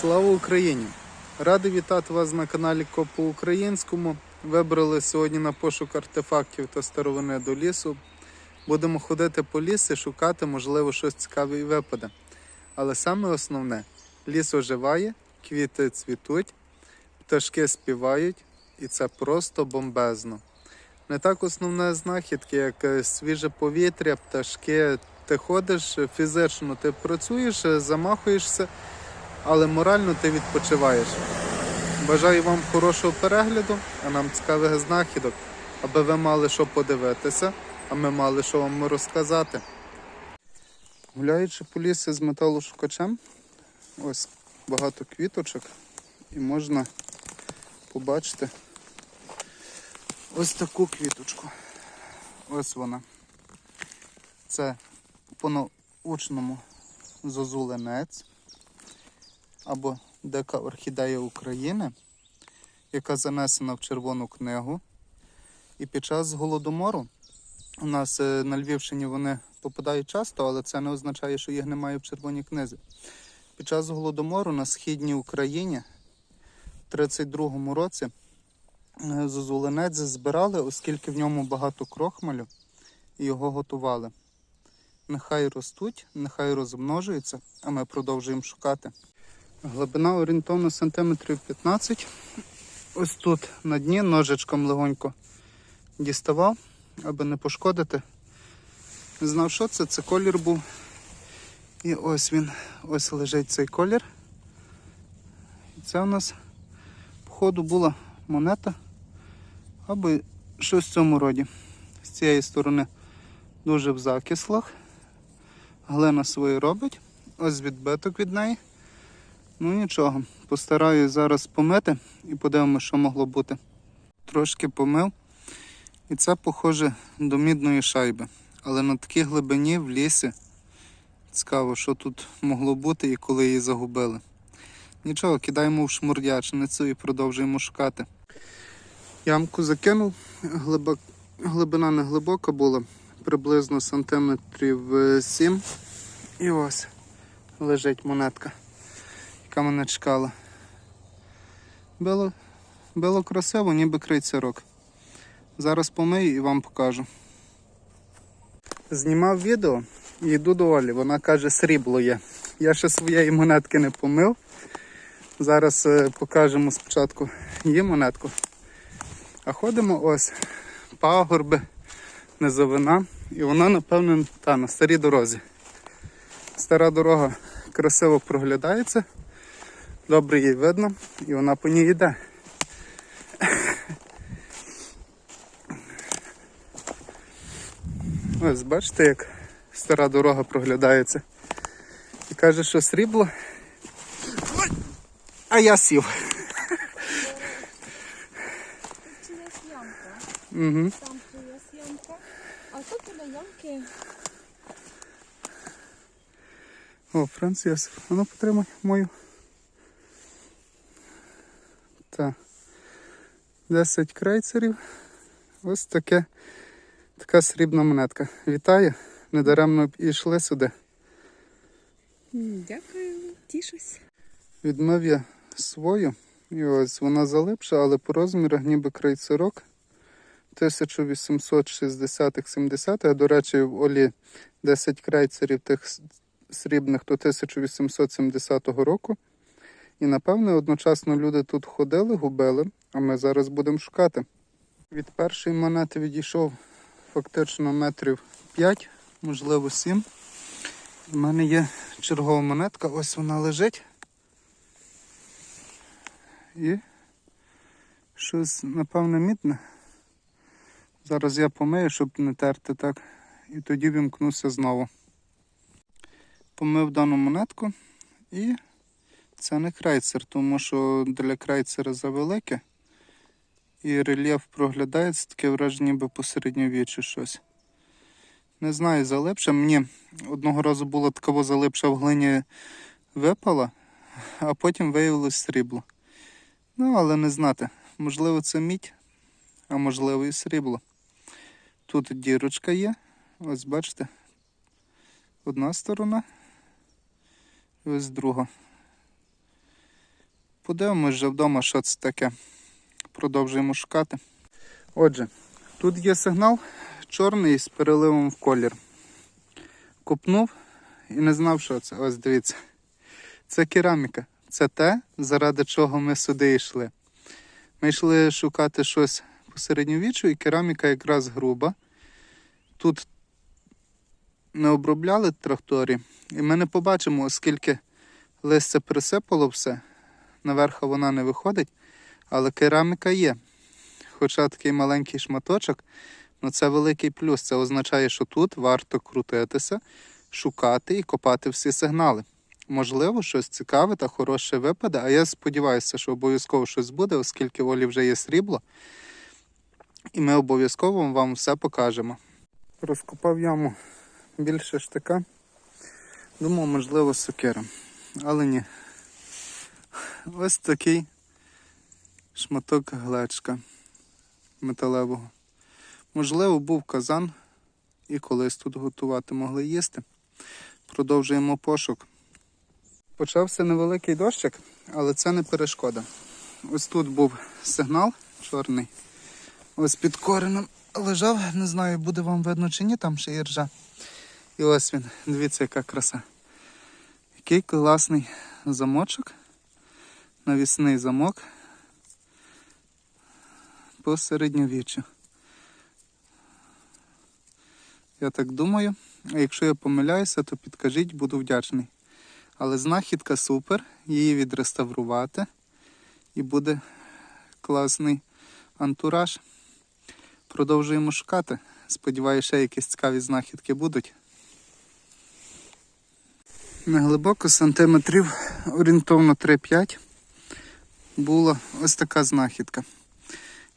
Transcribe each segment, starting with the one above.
Слава Україні! Радий вітати вас на каналі Коп по українському. Вибрали сьогодні на пошук артефактів та старовини до лісу. Будемо ходити по лісі, шукати, можливо, щось цікаве і випаде. Але саме основне ліс оживає, квіти цвітуть, пташки співають, і це просто бомбезно. Не так основне знахідки, як свіже повітря, пташки. Ти ходиш фізично, ти працюєш, замахуєшся, але морально ти відпочиваєш. Бажаю вам хорошого перегляду, а нам цікавих знахідок, аби ви мали що подивитися, а ми мали що вам розказати. Гуляючи по лісі з металошукачем, ось багато квіточок, і можна побачити ось таку квіточку. Ось вона. Це по-научному зозуленець або дика орхідея України, яка занесена в Червону книгу. І під час голодомору у нас е, на Львівщині вони попадають часто, але це не означає, що їх немає в червоній книзі. Під час голодомору на східній Україні в 32-му році е, зозуленець збирали, оскільки в ньому багато крохмалю, і його готували. Нехай ростуть, нехай розмножуються, а ми продовжуємо шукати. Глибина орієнтовно сантиметрів 15. Ось тут на дні ножичком легонько діставав, аби не пошкодити. Не знав, що це, це колір був. І ось він, ось лежить цей колір. Це у нас, походу, була монета або щось в цьому роді. З цієї сторони дуже в закислах. Глина своє робить. Ось відбиток від неї. Ну нічого, постараюсь зараз помити і подивимося, що могло бути. Трошки помив. І це похоже до мідної шайби. Але на такій глибині в лісі цікаво, що тут могло бути і коли її загубили. Нічого, кидаємо в шмурдячницю і продовжуємо шукати. Ямку закинув, глибок... глибина не глибока була, приблизно сантиметрів е, 7. І ось лежить монетка яка мене чекала. Було, було красиво, ніби крицярок. Зараз помию і вам покажу. Знімав відео і йду до Олі. Вона каже, срібло є. Я ще своєї монетки не помив. Зараз е, покажемо спочатку її монетку. А ходимо ось пагорби, низовина. І вона, напевно, та, на старій дорозі. Стара дорога красиво проглядається. Добре їй видно і вона по ній йде. Ось бачите, як стара дорога проглядається. І каже, що срібло. А я сів. Чи є ямка? Там є ямка. А тут біля ямки О, Францис, а ну потримай мою. Так. 10 крейцерів. Ось таке, така срібна монетка. Вітаю! Недаремно йшли сюди. Дякую, тішусь. Відмив я свою. І ось вона залипша, але по розмірах ніби крейцерок. 1860-70. А до речі, в Олі 10 крейцерів тих срібних до 1870 року. І напевне одночасно люди тут ходили, губили, а ми зараз будемо шукати. Від першої монети відійшов фактично метрів 5, можливо 7. У мене є чергова монетка, ось вона лежить. І щось, напевне, мідне. Зараз я помию, щоб не терти так. І тоді вімкнуся знову. Помив дану монетку і це не крейцер, тому що для крейцера завелике. І рельєф проглядається, таке враження, ніби посередньовіччя щось. Не знаю, залипше. Мені одного разу була така залипша в глині випала, а потім виявилось срібло. Ну, але не знати. Можливо, це мідь, а можливо і срібло. Тут дірочка є. Ось бачите. Одна сторона. Ось друга. Подивимось вже вдома, що це таке. Продовжуємо шукати. Отже, тут є сигнал чорний з переливом в колір. Копнув і не знав, що це. Ось дивіться. Це кераміка. Це те, заради чого ми сюди йшли. Ми йшли шукати щось по середньовіччю, і кераміка якраз груба. Тут не обробляли тракторі, і ми не побачимо, оскільки листя присипало все. Наверха вона не виходить, але кераміка є. Хоча такий маленький шматочок, ну це великий плюс. Це означає, що тут варто крутитися, шукати і копати всі сигнали. Можливо, щось цікаве та хороше випаде, а я сподіваюся, що обов'язково щось буде, оскільки в Олі вже є срібло. І ми обов'язково вам все покажемо. Розкопав яму більше штика. Думав, можливо, сокира. Але ні. Ось такий шматок глечка металевого. Можливо, був казан і колись тут готувати могли їсти. Продовжуємо пошук. Почався невеликий дощик, але це не перешкода. Ось тут був сигнал чорний. Ось під кореном лежав, не знаю, буде вам видно чи ні, там ще є ржа. І ось він, дивіться, яка краса. Який класний замочок. Навісний замок по середньовіччю. Я так думаю. А якщо я помиляюся, то підкажіть, буду вдячний. Але знахідка супер, її відреставрувати і буде класний антураж. Продовжуємо шукати. Сподіваюся, ще якісь цікаві знахідки будуть. Неглибоко сантиметрів орієнтовно 3-5 була ось така знахідка.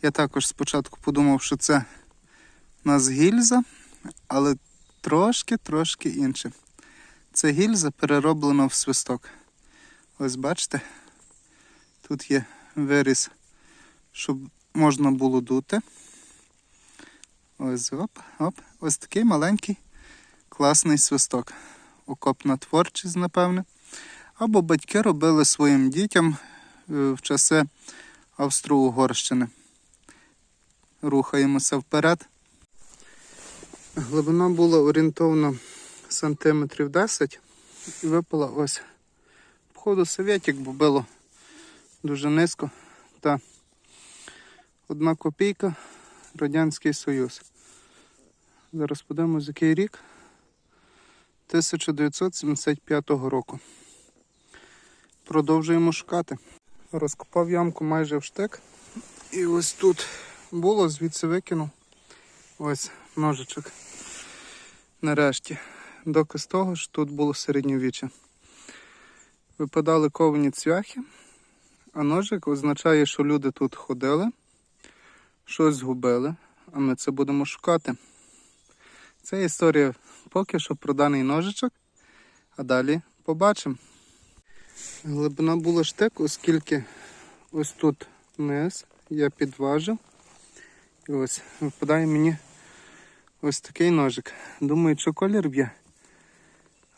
Я також спочатку подумав, що це у нас гільза, але трошки-трошки інше. Це гільза перероблена в свисток. Ось бачите, тут є виріз, щоб можна було дути. Ось оп, оп. Ось такий маленький класний свисток. Окопна творчість, напевне. Або батьки робили своїм дітям в часи Австро-Угорщини. Рухаємося вперед. Глибина була орієнтовно сантиметрів 10 і випала ось. Походу совєтік, бо було дуже низько. Та одна копійка Радянський Союз. Зараз подивимось, який рік. 1975 року. Продовжуємо шукати. Розкопав ямку майже в штик. І ось тут було, звідси викинув. Ось ножичок. Нарешті. Доказ того, що тут було середньовіччя. Випадали ковані цвяхи, а ножик означає, що люди тут ходили, щось згубили, а ми це будемо шукати. Це історія поки що про даний ножичок, а далі побачимо. Глибина була штик, оскільки ось тут низ я підважив. І ось випадає мені ось такий ножик. Думаю, що колір б'є.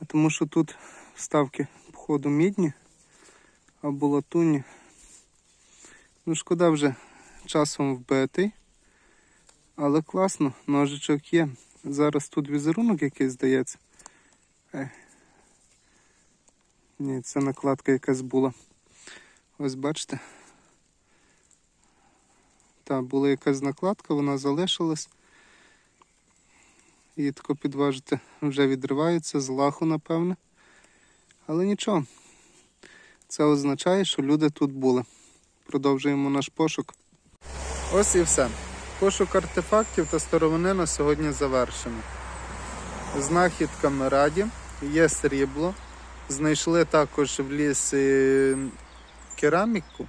А тому що тут вставки походу мідні або латунні. Ну, шкода вже часом вбитий. Але класно, ножичок є. Зараз тут візерунок якийсь здається. Ні, це накладка якась була. Ось бачите. Так, була якась накладка, вона залишилась. Її тако підважити вже відривається з лаху, напевне. Але нічого. Це означає, що люди тут були. Продовжуємо наш пошук. Ось і все. Пошук артефактів та старовини на сьогодні завершено. Знахідками раді, є срібло. Знайшли також в лісі кераміку,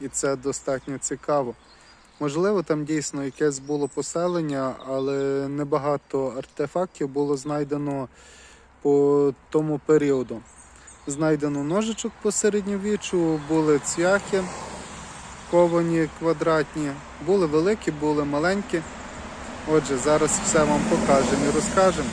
і це достатньо цікаво. Можливо, там дійсно якесь було поселення, але небагато артефактів було знайдено по тому періоду. Знайдено ножичок по середньовіччю, були цвяхи ковані квадратні, були великі, були маленькі. Отже, зараз все вам покажемо і розкажемо.